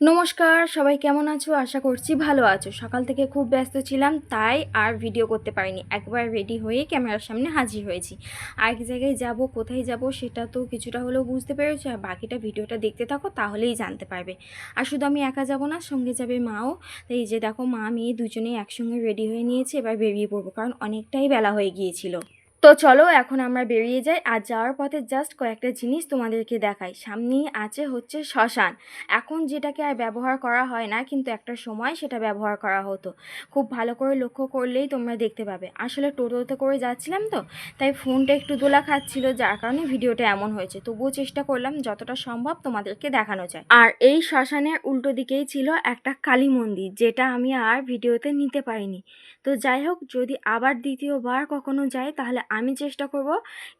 নমস্কার, সবাই কেমন আছো? আশা করছি ভালো আছো। সকাল থেকে খুব ব্যস্ত ছিলাম, তাই আর ভিডিও করতে পারিনি। একবার রেডি হয়ে ক্যামেরার সামনে হাজির হয়েছি। আর এক জায়গায় যাব, কোথায় যাব সেটা তো কিছুটা হলেও বুঝতে পেরেছ, আর বাকিটা ভিডিওটা দেখতে থাকো, তাহলেই জানতে পারবে। আর শুধু আমি একা যাব না, সঙ্গে যাবে মাও। তাই যে দেখো, মা, মেয়ে দুজনেই একসঙ্গে রেডি হয়ে নিয়েছে, এবার বেরিয়ে পড়ব, কারণ অনেকটাই বেলা হয়ে গিয়েছিল। তো চলো, এখন আমরা বেরিয়ে যাই। আর যাওয়ার পথে জাস্ট কয়েকটা জিনিস তোমাদেরকে দেখাই। সামনেই আছে হচ্ছে শ্মশান। এখন যেটাকে আর ব্যবহার করা হয় না, কিন্তু একটা সময় সেটা ব্যবহার করা হতো। খুব ভালো করে লক্ষ্য করলেই তোমরা দেখতে পাবে। আসলে টোটোতে করে যাচ্ছিলাম তো, তাই ফোনটা একটু দোলা খাচ্ছিল, যার কারণে ভিডিওটা এমন হয়েছে। তবুও চেষ্টা করলাম যতটা সম্ভব তোমাদেরকে দেখানো যায়। আর এই শ্মশানের উল্টো দিকেই ছিল একটা কালী মন্দির, যেটা আমি আর ভিডিওতে নিতে পারিনি। তো যাই হোক, যদি আবার দ্বিতীয়বার কখনো যাই, তাহলে আমি চেষ্টা করব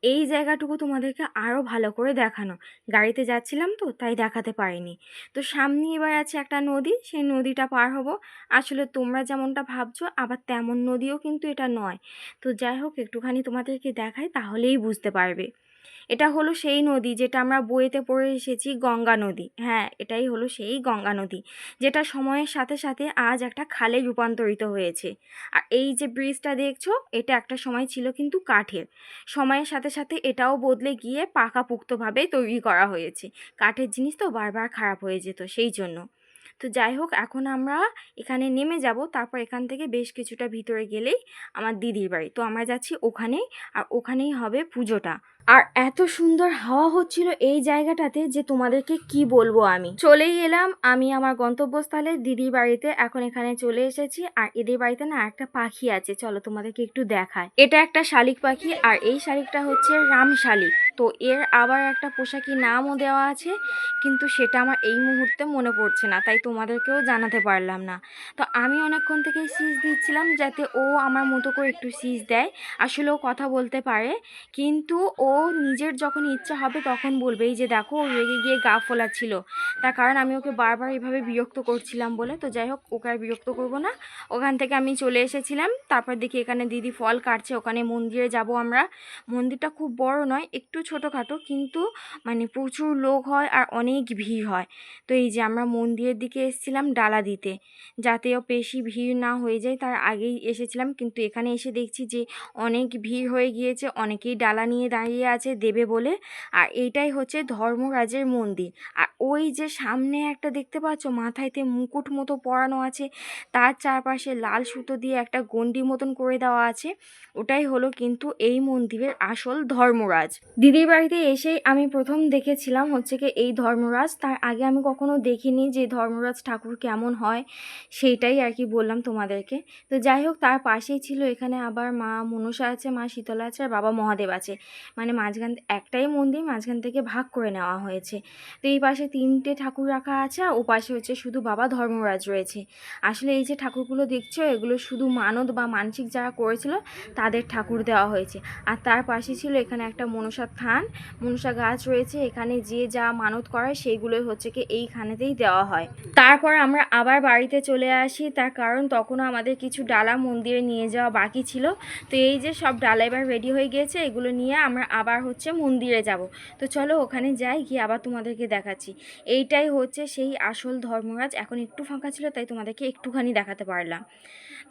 এই জায়গাটুকু তোমাদেরকে আরও ভালো করে দেখানো। গাড়িতে যাচ্ছিলাম তো, তাই দেখাতে পারিনি। তো সামনে এবার আছে একটা নদী, সেই নদীটা পার হব। আসলে তোমরা যেমনটা ভাবছ, আবার তেমন নদীও কিন্তু এটা নয়। তো যাই হোক, একটুখানি তোমাদেরকে দেখাই, তাহলেই বুঝতে পারবে। এটা হলো সেই নদী যেটা আমরা বইতে পড়ে এসেছি, গঙ্গা নদী। হ্যাঁ এটাই হলো সেই গঙ্গা নদী, যেটা সময়ের সাথে সাথে আজ একটা খালে রূপান্তরিত হয়েছে। আর এই যে ব্রিজটা দেখছ, এটা একটা সময় ছিল কিন্তু কাঠের। সময়ের সাথে সাথে এটাও বদলে গিয়ে পাকাপোক্তভাবে তৈরি করা হয়েছে। কাঠের জিনিস তো বারবার খারাপ হয়ে যেত সেই জন্য। তো যাই হোক, এখন আমরা এখানে নেমে যাব, তারপর এখান থেকে বেশ কিছুটা ভিতরে গেলেই আমার দিদির বাড়ি। তো আমরা যাচ্ছি ওখানেই, আর ওখানেই হবে পুজোটা। আর এত সুন্দর হাওয়া হচ্ছিল এই জায়গাটাতে যে তোমাদেরকে কি বলব আমি। চলেই এলাম, আমি আমার গন্তব্যস্থলে, দিদির বাড়িতে, এখন এখানে চলে এসেছি। আর এদের বাড়িতে না একটা পাখি আছে, চলো তোমাদেরকে একটু দেখায় এটা একটা শালিক পাখি, আর এই শালিকটা হচ্ছে রাম শালিক। তো এর আবার একটা পোশাকি নামও দেওয়া আছে, কিন্তু সেটা আমার এই মুহূর্তে মনে পড়ছে না, তাই তোমাদেরকেও জানাতে পারলাম না। তো আমি অনেকক্ষণ থেকেই সিজ দিচ্ছিলাম, যাতে ও আমার মতো করে একটু সিজ দেয়। আসলে ও কথা বলতে পারে, কিন্তু ও নিজের যখন ইচ্ছা হবে তখন বলবে, এই যে দেখো, ও রেগে গিয়ে গা ফোলাচ্ছিল। তার কারণ আমি ওকে বারবার এভাবে বিরক্ত করছিলাম বলে। তো যাই হোক, ওকে আর বিরক্ত করব না। ওখান থেকে আমি চলে এসেছিলাম। তারপর দেখি এখানে দিদি ফল কাটছে। ওখানে মন্দিরে যাব আমরা। মন্দিরটা খুব বড় নয়, একটু ছোটোখাটো। কিন্তু মানে প্রচুর লোক হয় আর অনেক ভিড় হয়। তো এই যে আমরা মন্দিরের দিকে এসেছিলাম ডালা দিতে। যাতেও বেশি ভিড় না হয়ে যায়, তার আগেই এসেছিলাম। কিন্তু এখানে এসে দেখছি যে অনেক ভিড় হয়ে গিয়েছে। অনেকেই ডালা নিয়ে দাঁড়িয়ে আছে দেবে বলে। আর এইটাই হচ্ছে ধর্মরাজের মন্দির। আর ওই যে সামনে একটা দেখতে পাচ্ছ, মাথায়তে মুকুট মতো পরানো আছে। তার চারপাশে লাল সুতো দিয়ে একটা গন্ডি মতন করে দেওয়া আছে। ওটাই হলো কিন্তু এই মন্দিরের আসল ধর্মরাজ। দিদির বাড়িতে এসেই আমি প্রথম দেখেছিলাম হচ্ছে কি এই ধর্মরাজ। তার আগে আমি কখনো দেখিনি যে ধর্মরাজ ঠাকুর কেমন হয়, সেইটাই আর কি বললাম তোমাদেরকে। তো যাই হোক, তার পাশেই ছিল এখানে আবার মা মনসা আছে, মা শীতলা আছে, আর বাবা মহাদেব আছে। মানে মাঝখান একটাই মন্দির মাঝখান থেকে ভাগ করে নেওয়া হয়েছে। তো এই পাশে তিনটে ঠাকুর রাখা আছে আর ও পাশে হচ্ছে শুধু বাবা ধর্মরাজ রয়েছে। আসলে এই যে ঠাকুরগুলো দেখছ, এগুলো শুধু মানত বা মানসিক যারা করেছিল, তাদের ঠাকুর দেওয়া হয়েছে। আর তার পাশে ছিল এখানে একটা মনসা থান। মনসা গাছ রয়েছে, এখানে যে যা মানত করায় সেইগুলোই হচ্ছে কি এইখানেতেই দেওয়া হয়। তারপর আমরা আবার বাড়িতে চলে আসি। তার কারণ তখনও আমাদের কিছু ডালা মন্দিরে নিয়ে যাওয়া বাকি ছিল। তো এই যে সব ডালা এবার রেডি হয়ে গিয়েছে, এগুলো নিয়ে আমরা আবার হচ্ছে মন্দিরে যাব। তো চলো ওখানে যাই, গিয়ে আবার তোমাদেরকে দেখাচ্ছি। এইটাই হচ্ছে সেই আসল ধর্মরাজ। এখন একটু ফাঁকা ছিল, তাই তোমাদেরকে একটুখানি দেখাতে পারলাম।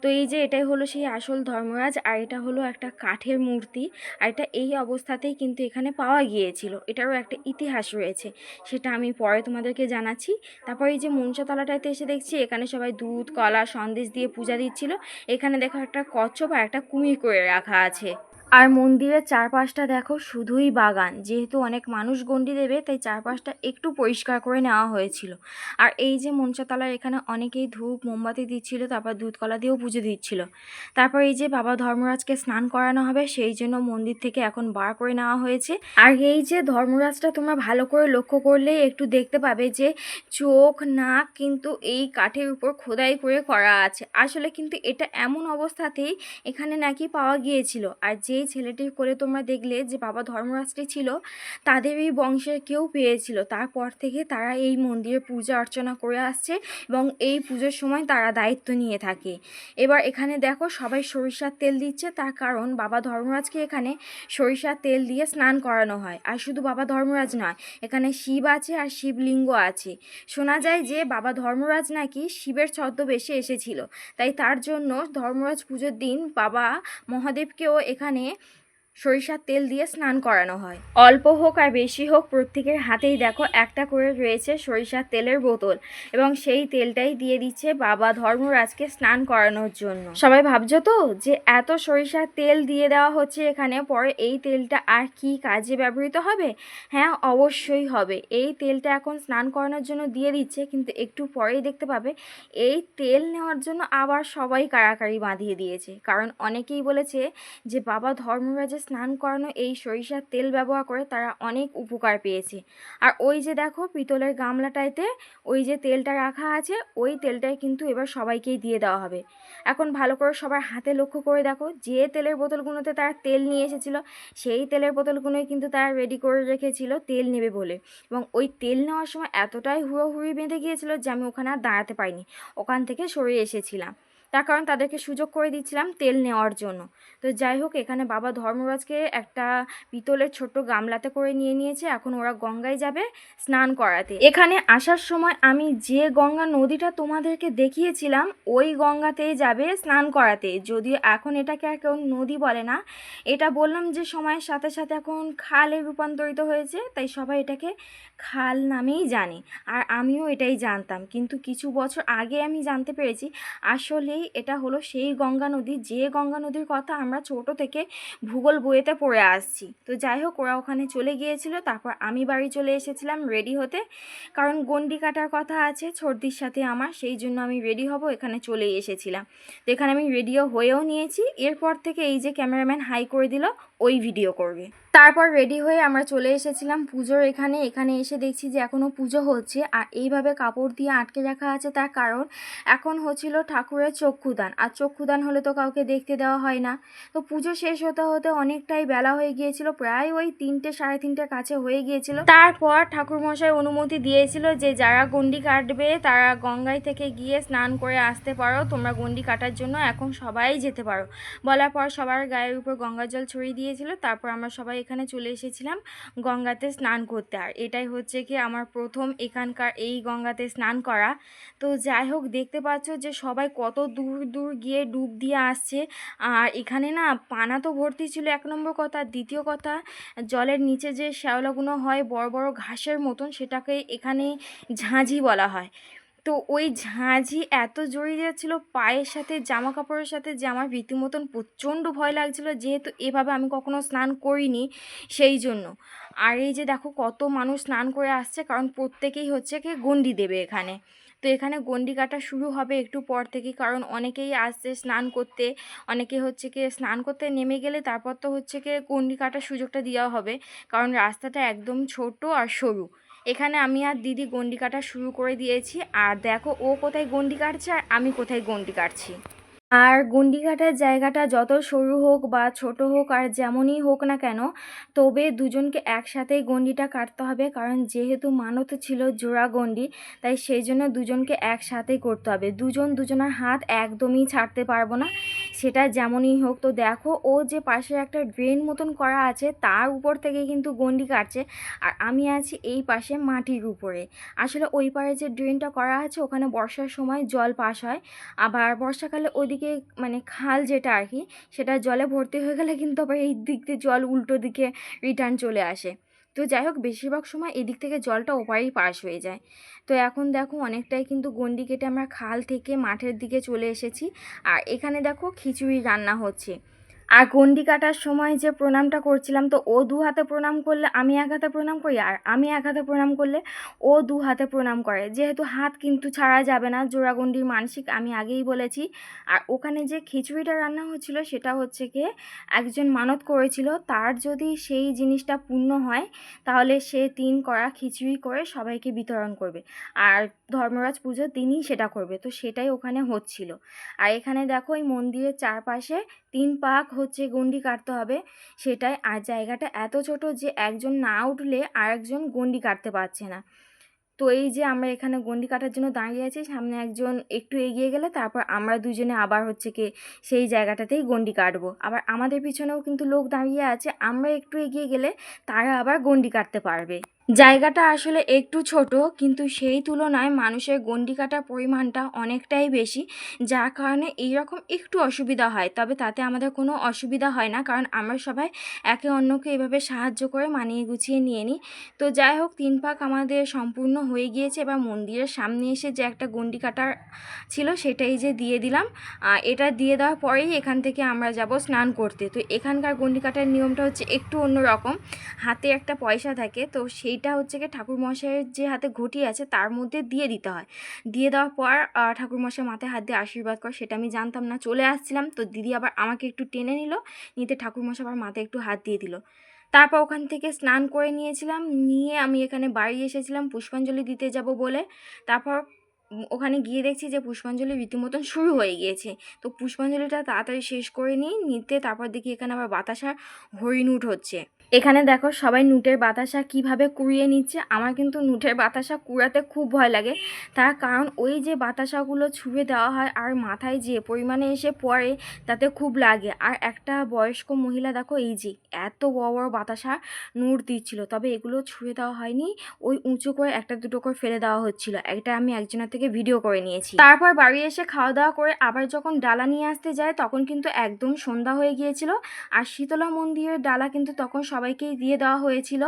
তো এই যে এটাই হলো সেই আসল ধর্মরাজ, আর এটা হলো একটা কাঠের মূর্তি। আর এটা এই অবস্থাতেই কিন্তু এখানে পাওয়া গিয়েছিল। এটারও একটা ইতিহাস রয়েছে, সেটা আমি পরে তোমাদেরকে জানাচ্ছি। তারপর এই যে মনসাতলাটাতে এসে দেখছি, এখানে সবাই দুধ, কলা, সন্দেশ দিয়ে পূজা দিচ্ছিল। এখানে দেখো একটা কচ্ছপ আর একটা কুমির করে রাখা আছে। আর মন্দিরের চারপাশটা দেখো শুধুই বাগান। যেহেতু অনেক মানুষ গণ্ডি দেবে, তাই চারপাশটা একটু পরিষ্কার করে নেওয়া হয়েছিল। আর এই যে মনসাতলার এখানে অনেকেই ধূপ, মোমবাতি দিচ্ছিল, তারপর দুধকলা দিয়েও পুজো দিচ্ছিল। তারপর এই যে বাবা ধর্মরাজকে স্নান করানো হবে, সেই জন্য মন্দির থেকে এখন বার করে নেওয়া হয়েছে। আর এই যে ধর্মরাজটা তোমরা ভালো করে লক্ষ্য করলে, একটু দেখতে পাবে যে চোখ, নাক কিন্তু এই কাঠের উপর খোদাই করে করা আছে। আসলে কিন্তু এটা এমন অবস্থাতেই এখানে নাকি পাওয়া গিয়েছিল। আর যে যেই ছেলেটি করে তোমরা দেখলে যে বাবা ধর্মরাজটি ছিল, তাদের এই বংশের কেউ পেয়েছিল। তারপর থেকে তারা এই মন্দিরে পূজা অর্চনা করে আসছে এবং এই পুজোর সময় তারা দায়িত্ব নিয়ে থাকে। এবার এখানে দেখো সবাই সরিষার তেল দিচ্ছে, তার কারণ বাবা ধর্মরাজকে এখানে সরিষার তেল দিয়ে স্নান করানো হয়। আর শুধু বাবা ধর্মরাজ নয়, এখানে শিব আছে আর শিবলিঙ্গ আছে। শোনা যায় যে বাবা ধর্মরাজ নাকি শিবের ছদ্মবেশে এসেছিল, তাই তার জন্য ধর্মরাজ পুজোর দিন বাবা মহাদেবকেও এখানে নিয়ে সরিষার তেল দিয়ে স্নান করানো হয়। অল্প হোক আর বেশি হোক, প্রত্যেকের হাতেই দেখো একটা করে রয়েছে সরিষার তেলের বোতল এবং সেই তেলটাই দিয়ে দিচ্ছে বাবা ধর্মরাজকে স্নান করানোর জন্য। সবাই ভাবছ তো যে এত সরিষার তেল দিয়ে দেওয়া হচ্ছে এখানে, পরে এই তেলটা আর কি কাজে ব্যবহৃত হবে? হ্যাঁ অবশ্যই হবে। এই তেলটা এখন স্নান করানোর জন্য দিয়ে দিচ্ছে, কিন্তু একটু পরেই দেখতে পাবে এই তেল নেওয়ার জন্য আবার সবাই কারাকারি বাঁধিয়ে দিয়েছে। কারণ অনেকেই বলেছে যে বাবা ধর্মরাজের স্নান করানো এই সরিষার তেল ব্যবহার করে তারা অনেক উপকার পেয়েছে। আর ওই যে দেখো পিতলের গামলাটাইতে ওই যে তেলটা রাখা আছে, ওই তেলটাই কিন্তু এবার সবাইকেই দিয়ে দেওয়া হবে। এখন ভালো করে সবার হাতে লক্ষ্য করে দেখো, যে তেলের বোতলগুলোতে তারা তেল নিয়ে এসেছিল, সেই তেলের বোতলগুলোই কিন্তু তারা রেডি করে রেখেছিল তেল নেবে বলে। এবং ওই তেল নেওয়ার সময় এতটাই হুড়োহুড়ি বেঁধে গিয়েছিল যে আমি ওখানে আর দাঁড়াতে পারিনি, ওখান থেকে সরে এসেছিলাম। তার কারণ তাদেরকে সুযোগ করে দিচ্ছিলাম তেল নেওয়ার জন্য। তো যাই হোক, এখানে বাবা ধর্মরাজকে একটা পিতলের ছোট্ট গামলাতে করে নিয়ে নিয়েছে। এখন ওরা গঙ্গায় যাবে স্নান করাতে। এখানে আসার সময় আমি যে গঙ্গা নদীটা তোমাদেরকে দেখিয়েছিলাম, ওই গঙ্গাতেই যাবে স্নান করাতে। যদিও এখন এটাকে আর কেউ নদী বলে না। এটা বললাম যে, সময়ের সাথে সাথে এখন খালে রূপান্তরিত হয়েছে, তাই সবাই এটাকে খাল নামেই জানে। আর আমিও এটাই জানতাম। কিন্তু কিছু বছর আগে আমি জানতে পেরেছি, আসলেই এটা হলো সেই গঙ্গা নদী। যে গঙ্গা নদীর কথা আমরা ছোট থেকে ভূগোল বইয়েতে পড়ে আসছি। তো যাই হোক, ওরা ওখানে চলে গিয়েছিল। তারপর আমি বাড়ি চলে এসেছিলাম রেডি হতে। কারণ গন্ডি কাটার কথা আছে, ছর্দির সাথে আমার। সেই জন্য আমি রেডি হব, এখানে চলেই এসেছিলাম। তো এখানে আমি রেডিও হয়েও নিয়েছি। এরপর থেকে এই যে ক্যামেরাম্যান হাই করে দিল ওই ভিডিও করবে। তারপর রেডি হয়ে আমরা চলে এসেছিলাম পুজোর এখানে। এখানে এসে দেখছি যে এখনও পুজো হচ্ছে আর এইভাবে কাপড় দিয়ে আটকে রাখা আছে তার কারণ এখন হচ্ছিল ঠাকুরের চক্ষুদান। আর চক্ষুদান হলে তো কাউকে দেখতে দেওয়া হয় না। তো পুজো শেষ হতে হতে অনেকটাই বেলা হয়ে গিয়েছিল, প্রায় ওই তিনটে সাড়ে তিনটের কাছে হয়ে গিয়েছিল। তারপর ঠাকুরমশাই অনুমতি দিয়েছিল যে যারা গন্ডি কাটবে তারা গঙ্গায় থেকে গিয়ে স্নান করে আসতে পারো। তোমরা গন্ডি কাটার জন্য এখন সবাই যেতে পারো। বলার পর সবার গায়ের উপর গঙ্গা জল ছড়িয়ে দিয়েছিল, তারপর আমরা সবাই এখানে চলে এসেছিলাম গঙ্গাতে স্নান করতে। আর এটাই হচ্ছে কি আমার প্রথম এখানকার এই গঙ্গাতে স্নান করা। তো যাই হোক, দেখতে পাচ্ছ যে সবাই কত দূর দূর গিয়ে ডুব দিয়ে আসছে। আর এখানে না পানা তো ভর্তি ছিল, এক নম্বর কথা। দ্বিতীয় কথা, জলের নিচে যে শ্যাওলাগুলো হয়, বড় বড় ঘাসের মতন, সেটাকে এখানে ঝাঁঝি বলা হয়। তো ওই ঝাঁঝি এত জড়িয়ে যাচ্ছিল, পায়ের সাথে জামা কাপড়ের সাথে যে আমার রীতিমতন প্রচণ্ড ভয় লাগছিল, যেহেতু এভাবে আমি কখনো স্নান করিনি সেই জন্য। আর এই যে দেখো কত মানুষ স্নান করে আসছে, কারণ প্রত্যেকেই হচ্ছে কি গন্ডি দেবে এখানে। তো এখানে গন্ডি কাটা শুরু হবে একটু পর থেকে কারণ অনেকেই আসছে স্নান করতে, অনেকে হচ্ছে কি স্নান করতে নেমে গেলে তারপর তো হচ্ছে কি গন্ডি কাটার সুযোগটা দেওয়া হবে, কারণ রাস্তাটা একদম ছোট আর সরু। এখানে আমি আর দিদি গন্ডি কাটা শুরু করে দিয়েছি। আর দেখো ও কোথায় গন্ডি কাটছে আর আমি কোথায় গন্ডি কাটছি। আর গন্ডি কাটার জায়গাটা যত সরু হোক বা ছোট হোক আর যেমনই হোক না কেন, তবে দুজনকে একসাথেই গন্ডিটা কাটতে হবে। কারণ যেহেতু মানত ছিল জোড়া গন্ডি, তাই সেই জন্য দুজনকে একসাথেই করতে হবে। দুজন দুজনের হাত একদমই ছাড়তে পারব না। সেটা যেমনই হোক, তো দেখো ও যে পাশে একটা ড্রেন মতন করা আছে, তার উপর থেকে কিন্তু গন্ডি কাটছে। আর আমি আছি এই পাশে মাটির উপরে। আসলে ওই পারে যে ড্রেনটা করা আছে, ওখানে বর্ষার সময় জল পাস হয়। আবার বর্ষাকালে ওইদিকে মানে খাল যেটা আর কি, সেটা জলে ভর্তি হয়ে গেলে কিন্তু আবার এই দিক দিয়ে জল উল্টো দিকে রিটার্ন চলে আসে। তো যাই হোক, বেশিরভাগ সময় এদিক থেকে জলটা ওপারেই পাশ হয়ে যায়। তো এখন দেখো, অনেকটাই কিন্তু গন্ডি কেটে আমরা খাল থেকে মাঠের দিকে চলে এসেছি। আর এখানে দেখো, খিচুড়ি রান্না হচ্ছে। আর গন্ডি কাটার সময় যে প্রণামটা করছিলাম, তো ও দু হাতে প্রণাম করলে আমি এক হাতে প্রণাম করি আর আমি এক হাতে প্রণাম করলে ও দু হাতে প্রণাম করে। যেহেতু হাত কিন্তু ছাড়া যাবে না জোড়াগন্ডির মানসিক আমি আগেই বলেছি। আর ওখানে যে খিচুড়িটা রান্না হচ্ছিল, সেটা হচ্ছে কি একজন মানত করেছিল, তার যদি সেই জিনিসটা পূর্ণ হয়, তাহলে সে তিন করা খিচুড়ি করে সবাইকে বিতরণ করবে। আর ধর্মরাজ পুজো তিনিই সেটা করবে। তো সেটাই ওখানে হচ্ছিল। আর এখানে দেখো এই মন্দিরের চারপাশে তিন পাক হচ্ছে গন্ডি কাটতে হবে। সেটাই আর জায়গাটা এত ছোট যে একজন না উঠলে আর একজন গন্ডি কাটতে পারছে না। তো এই যে আমরা এখানে গন্ডি কাটার জন্য দাঁড়িয়ে আছি, সামনে একজন একটু এগিয়ে গেলে তারপর আমরা দুজনে আবার হচ্ছে কি সেই জায়গাটাতেই গন্ডি কাটবো। আবার আমাদের পিছনেও কিন্তু লোক দাঁড়িয়ে আছে, আমরা একটু এগিয়ে গেলে তারা আবার গন্ডি কাটতে পারবে। জায়গাটা আসলে একটু ছোট, কিন্তু সেই তুলনায় মানুষের গন্ডি কাটার পরিমাণটা অনেকটাই বেশি। যার কারণে এইরকম একটু অসুবিধা হয়, তবে তাতে আমাদের কোনো অসুবিধা হয় না। কারণ আমরা সবাই একে অন্যকে এভাবে সাহায্য করে মানিয়ে গুছিয়ে নিয়ে নিই। তো যাই হোক, তিন পাক আমাদের সম্পূর্ণ হয়ে গিয়েছে। এবার মন্দিরের সামনে এসে যে একটা গন্ডি কাটার ছিল, সেটাই যে দিয়ে দিলাম। এটা দিয়ে দেওয়ার পরেই এখান থেকে আমরা যাব স্নান করতে। তো এখানকার গন্ডি কাটার নিয়মটা হচ্ছে একটু অন্যরকম। হাতে একটা পয়সা থাকে, তো সেইটা হচ্ছে গিয়ে ঠাকুরমশাইয়ের যে হাতে ঘটি আছে তার মধ্যে দিয়ে দিতে হয়। দিয়ে দেওয়ার পর ঠাকুরমশাই মাথায় হাত দিয়ে আশীর্বাদ করে, সেটা আমি জানতাম না, চলে আসছিলাম। তো দিদি আবার আমাকে একটু টেনে নিল, নিতে ঠাকুরমশাই আবার মাথায় একটু হাত দিয়ে দিল। তারপর ওখান থেকে স্নান করে নিয়েছিলাম, নিয়ে আমি এখানে বাড়ি এসেছিলাম, পুষ্পাঞ্জলি দিতে যাব বলে। তারপর ওখানে গিয়ে দেখছি যে পুষ্পাঞ্জলি রীতিমতন শুরু হয়ে গিয়েছে। তো পুষ্পাঞ্জলিটা তাড়াতাড়ি শেষ করে নিই, নিতে তারপর দেখি এখানে আবার বাতাসার উঠ হচ্ছে এখানে দেখো সবাই নুটের বাতাসা কীভাবে কুড়িয়ে নিচ্ছে। আমার কিন্তু নুটের বাতাসা কুড়াতে খুব ভয় লাগে। তার কারণ ওই যে বাতাসাগুলো ছুঁড়ে দেওয়া হয় আর মাথায় যে পরিমাণে এসে পড়ে তাতে খুব লাগে। আর একটা বয়স্ক মহিলা দেখো এই যে এত বড় বড় বাতাসা নুট দিচ্ছিল, তবে এগুলো ছুঁড়ে দেওয়া হয়নি। ওই উঁচু করে একটা দুটো করে ফেলে দেওয়া হচ্ছিল। একটা আমি একজনের থেকে ভিডিও করে নিয়েছি। তারপর বাড়ি এসে খাওয়া দাওয়া করে আবার যখন ডালা নিয়ে আসতে যায় তখন কিন্তু একদম সন্ধ্যা হয়ে গিয়েছিল। আর শীতলা মন্দিরের ডালা কিন্তু তখন সবাইকেই দিয়ে দেওয়া হয়েছিল।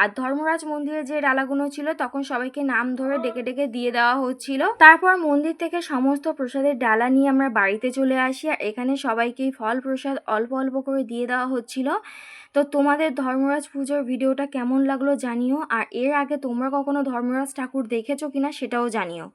আর ধর্মরাজ মন্দিরে যে ডালাগুলো ছিল, তখন সবাইকে নাম ধরে ডেকে ডেকে দিয়ে দেওয়া হচ্ছিল। তারপর মন্দির থেকে সমস্ত প্রসাদের ডালা নিয়ে আমরা বাড়িতে চলে আসি। আর এখানে সবাইকেই ফল প্রসাদ অল্প অল্প করে দিয়ে দেওয়া হচ্ছিল। তো তোমাদের ধর্মরাজ পুজোর ভিডিওটা কেমন লাগল জানিও। আর এর আগে তোমরা কখনো ধর্মরাজ ঠাকুর দেখেছ কিনা সেটাও জানিও।